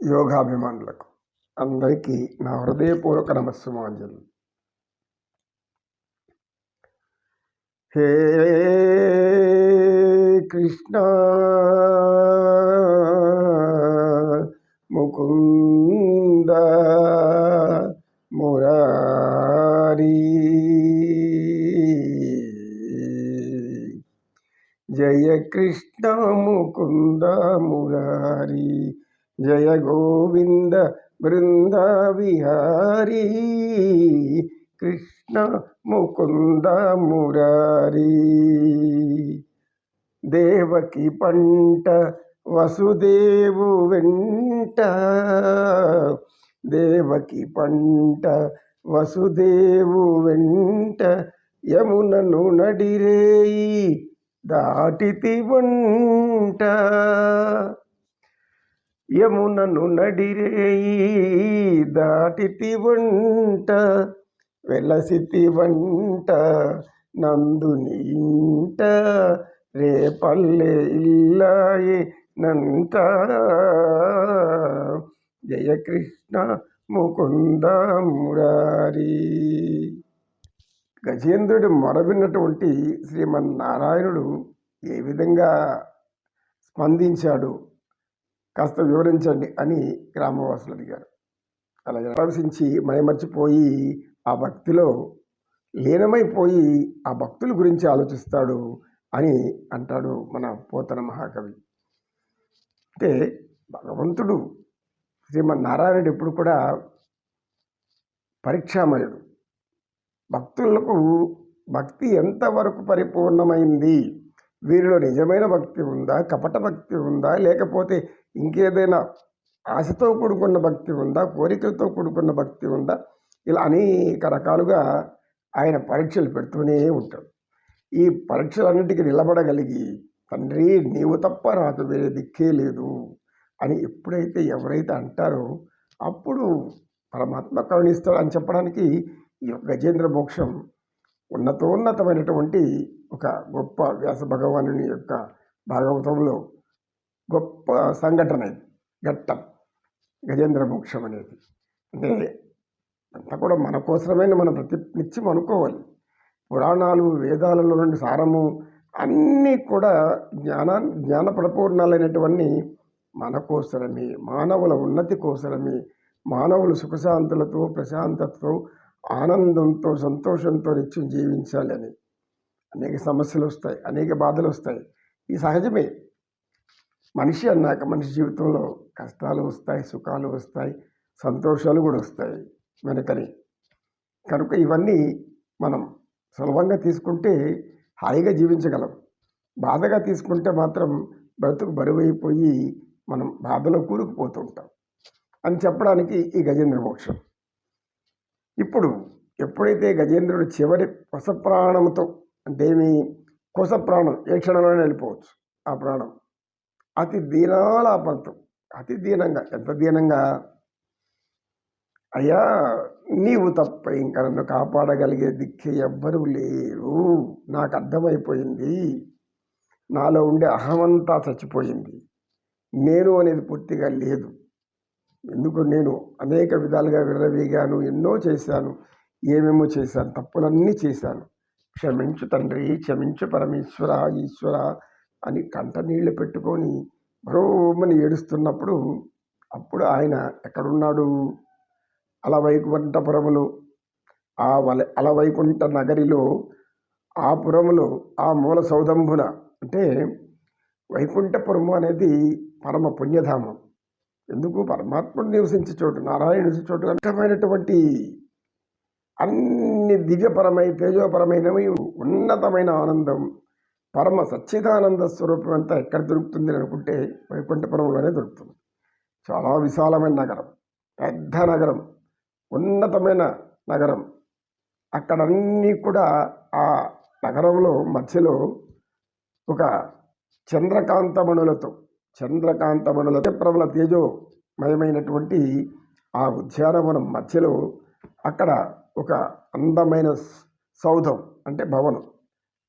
యోగాభిమానులకు అందరికీ నా హృదయపూర్వక నమస్సుమాంజలి హే కృష్ణ ముకుంద మురారీ జయ కృష్ణ ముకుంద మురారీ జయ గోవింద బృంద విహారీ కృష్ణ ముకుంద మురారీ. దేవకి పంట వసుదేవు వెంట. దేవకి పంట వసుదేవు వెంట. యమునను నడిరేయి దాటితి వంట. యమునను నడిరేయి దాటితి వంట వెలసితి వంట నందుని ఇంట రేపల్లె ఇల్లాయి నంట జయకృష్ణ ముకుంద మురారి. గజేంద్రుడు మొరవిన్నటువంటి శ్రీమన్నారాయణుడు ఏ విధంగా స్పందించాడు? కాస్త వివరించండి అని గ్రామవాసులు అడిగారు. అలాగే ప్రవేశించి మైమర్చిపోయి ఆ భక్తిలో లీనమైపోయి ఆ భక్తుల గురించి ఆలోచిస్తాడు అని అంటాడు మన పోతన మహాకవి. అంటే భగవంతుడు శ్రీమన్నారాయణుడు ఎప్పుడు కూడా పరీక్షామయుడు. భక్తులకు భక్తి ఎంతవరకు పరిపూర్ణమైంది? వీరిలో నిజమైన భక్తి ఉందా? కపట భక్తి ఉందా? లేకపోతే ఇంకేదైనా ఆశతో కూడుకున్న భక్తి ఉందా? కోరికలతో కూడుకున్న భక్తి ఉందా? ఇలా అనేక రకాలుగా ఆయన పరీక్షలు పెడుతూనే ఉంటాడు. ఈ పరీక్షలన్నిటికీ నిలబడగలిగి తండ్రి నీవు తప్ప నాకు వేరే దిక్కే లేదు అని ఎప్పుడైతే ఎవరైతే అంటారో అప్పుడు పరమాత్మ కరుణిస్తాడు అని చెప్పడానికి ఈ గజేంద్ర మోక్షం ఉన్నతోన్నతమైనటువంటి ఒక గొప్ప వ్యాస భగవానుని యొక్క భాగవతంలో గొప్ప సంఘటన ఇది. ఘట్టం. గజేంద్ర మోక్షం అనేది. అంటే అంతా కూడా మన కోసమైన మనం ప్రతి నిత్యం అనుకోవాలి. పురాణాలు వేదాలలో నుండి సారము అన్నీ కూడా జ్ఞానా జ్ఞాన ప్రపూర్ణాలైనటువన్నీ మన కోసరమే మానవుల ఉన్నతి కోసరమే మానవులు సుఖశాంతులతో ప్రశాంతతతో ఆనందంతో సంతోషంతో నిత్యం జీవించాలి అని అనేక సమస్యలు వస్తాయి అనేక బాధలు వస్తాయి. ఈ సహజమే. మనిషి అన్నాక మనిషి జీవితంలో కష్టాలు వస్తాయి సుఖాలు వస్తాయి సంతోషాలు కూడా వస్తాయి వెనకని. కనుక ఇవన్నీ మనం సులభంగా తీసుకుంటే హాయిగా జీవించగలం. బాధగా తీసుకుంటే మాత్రం బ్రతుకు బరువైపోయి మనం బాధలో కూరుకుపోతుంటాం అని చెప్పడానికి ఈ గజేంద్ర మోక్షం. ఇప్పుడు ఎప్పుడైతే గజేంద్రుడు చివరి కొస ప్రాణంతో అంటే ఏమి? కొస ప్రాణం ఏ క్షణంలోనే వెళ్ళిపోవచ్చు ఆ ప్రాణం. అతి దీనాల పంతం అతి దీనంగా. ఎంత దీనంగా? అయ్యా నీవు తప్ప ఇంకా నన్ను కాపాడగలిగే దిక్కి ఎవ్వరూ లేరు. నాకు అర్థమైపోయింది. నాలో ఉండే అహమంతా చచ్చిపోయింది. నేను అనేది పూర్తిగా లేదు. ఎందుకు? నేను అనేక విధాలుగా విర్రవీగాను ఎన్నో చేశాను ఏమేమో చేశాను తప్పులన్నీ చేశాను. క్షమించు తండ్రి క్షమించు పరమేశ్వర ఈశ్వర అని కంట నీళ్ళు పెట్టుకొని మరోమని ఏడుస్తున్నప్పుడు అప్పుడు ఆయన ఎక్కడున్నాడు? అలవైకుంఠపురములో ఆ వల అలవైకుంఠ నగరిలో ఆ పురములో ఆ మూల సౌదంభున అంటే వైకుంఠపురము అనేది పరమ పుణ్యధామం. ఎందుకు? పరమాత్ముడు నివసించే చోటు నారాయణ చోటు అంతమైనటువంటి అన్ని దివ్యపరమై తేజోపరమైనవి ఉన్నతమైన ఆనందం. పరమ సచ్చిదానంద స్వరూపం అంతా ఎక్కడ దొరుకుతుంది అని అనుకుంటే వైకుంఠపురంలోనే దొరుకుతుంది. చాలా విశాలమైన నగరం పెద్ద నగరం ఉన్నతమైన నగరం. అక్కడన్నీ కూడా ఆ నగరంలో మధ్యలో ఒక చంద్రకాంతమణులతో చంద్రకాంతమణులతో ప్రబల తేజోమయమైనటువంటి ఆ ఉద్యానవనం మధ్యలో అక్కడ ఒక అందమైన సౌధం అంటే భవనం.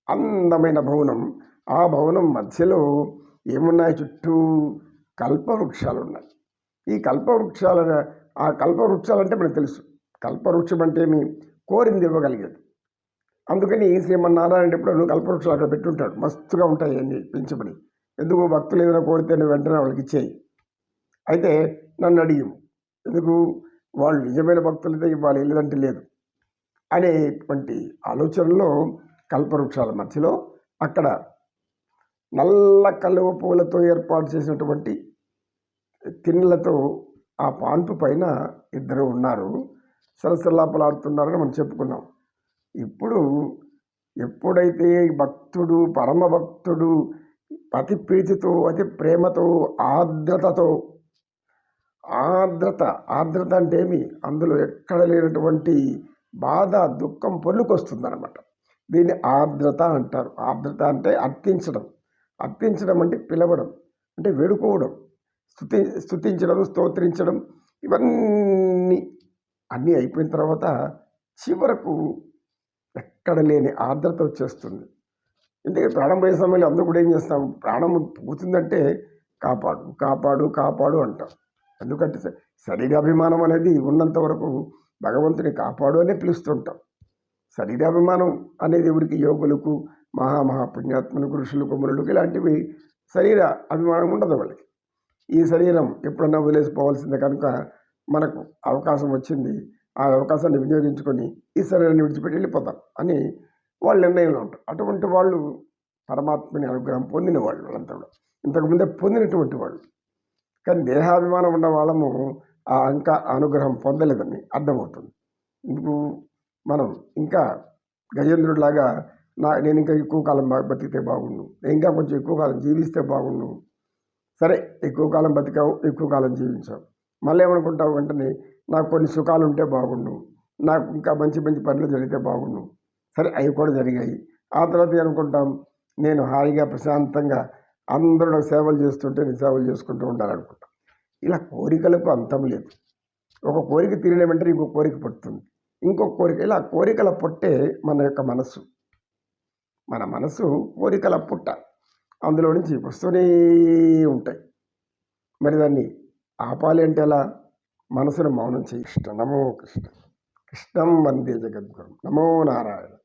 అందమైన భవనం. ఆ భవనం మధ్యలో ఏమున్నాయి చుట్టూ? కల్పవృక్షాలు ఉన్నాయి ఈ కల్పవృక్షాల ఆ కల్పవృక్షాలంటే మనకు తెలుసు. కల్పవృక్షం అంటే ఏమి? కోరింది ఇవ్వగలిగేది. అందుకని శ్రీమన్నారాయణ ఎప్పుడు నువ్వు కల్పవృక్షాలు అక్కడ పెట్టుంటాడు. మస్తుగా ఉంటాయి అన్ని పెంచబడి. ఎందుకు? భక్తులు ఏదైనా కోరితే నువ్వు వెంటనే వాళ్ళకి ఇచ్చేయి. అయితే నన్ను అడిగాము ఎందుకు? వాళ్ళు నిజమైన భక్తులతో ఇవ్వాలి లేదంటే లేదు అనేటువంటి ఆలోచనలో కల్పవృక్షాల మధ్యలో అక్కడ నల్ల కలువ పూలతో ఏర్పాటు చేసినటువంటి తిన్నెలతో ఆ పాన్పు పైన ఇద్దరు ఉన్నారు. సరసల్లాపలాడుతున్నారని మనం చెప్పుకున్నాం. ఇప్పుడు ఎప్పుడైతే భక్తుడు పరమ భక్తుడు అతి ప్రీతితో అతి ప్రేమతో ఆర్ద్రతతో ఆర్ద్రత ఆర్ద్రత అంటే ఏమి? అందులో ఎక్కడ లేనటువంటి బాధ దుఃఖం పొల్లుకొస్తుందన్నమాట దీన్ని ఆర్ద్రత అంటారు. ఆర్ద్రత అంటే అర్థించడం. అర్థించడం అంటే పిలవడం అంటే వేడుకోవడం స్థుతి స్థుతించడం స్తోత్రించడం ఇవన్నీ అన్నీ అయిపోయిన తర్వాత చివరకు ఎక్కడ లేని ఆర్ద్రత వచ్చేస్తుంది. ఎందుకంటే ప్రాణం పోయే సమయంలో అందరూ కూడా ఏం చేస్తాం? ప్రాణం పోతుందంటే కాపాడు కాపాడు కాపాడు అంటాం. ఎందుకంటే శరీరాభిమానం అనేది ఉన్నంత వరకు భగవంతుని కాపాడు అనే పిలుస్తుంటాం. శరీరాభిమానం అనేది ఎవరికి? యోగులకు మహా పుణ్యాత్ములకు ఋషులకు మునులకు ఇలాంటివి శరీర అభిమానం ఉండదు వాళ్ళకి. ఈ శరీరం ఎప్పుడన్నా వదిలేసిపోవాల్సిందే కనుక మనకు అవకాశం వచ్చింది ఆ అవకాశాన్ని వినియోగించుకొని ఈ శరీరాన్ని విడిచిపెట్టి వెళ్ళిపోతాం అని వాళ్ళ నిర్ణయంలో ఉంటారు. అటువంటి వాళ్ళు పరమాత్మని అనుగ్రహం పొందిన వాళ్ళు వాళ్ళంతా కూడా. ఇంతకుముందే పొందినటువంటి వాళ్ళు. కానీ దేహాభిమానం ఉన్న వాళ్ళము ఆ ఇంకా అనుగ్రహం పొందలేదని అర్థమవుతుంది. ఇందుకు మనం ఇంకా గజేంద్రుడిలాగా నా నేను ఇంకా ఎక్కువ కాలం బా- బతికితే బాగుండు. ఇంకా కొంచెం ఎక్కువ కాలం జీవిస్తే బాగుండు. సరే ఎక్కువ కాలం బతికావు ఎక్కువ కాలం జీవించావు. మళ్ళీ ఏమనుకుంటావు వెంటనే నాకు కొన్ని సుఖాలు ఉంటే బాగుండు. నాకు ఇంకా మంచి మంచి పనులు జరిగితే బాగుండు. సరే అవి కూడా జరిగాయి. ఆ తర్వాత ఏమనుకుంటాం నేను హాయిగా ప్రశాంతంగా అందరూ నాకు సేవలు చేస్తుంటే నేను సేవలు చేసుకుంటూ ఉండాలనుకుంటాం. ఇలా కోరికలకు అంతం లేదు. ఒక కోరిక తీరిన వెంటనే ఇంకో కోరిక పడుతుంది. ఇంకొక కోరిక ఇలా కోరికల పుట్టే మన యొక్క మనస్సు. మన మనసు కోరికల పుట్ట. అందులో నుంచి వస్తూనే ఉంటాయి. మరి దాన్ని ఆపాలి అంటే ఎలా? మనసును మౌనం చేయి. కృష్ణ నమో కృష్ణ. కృష్ణం వందే జగద్గురు. నమో నారాయణ.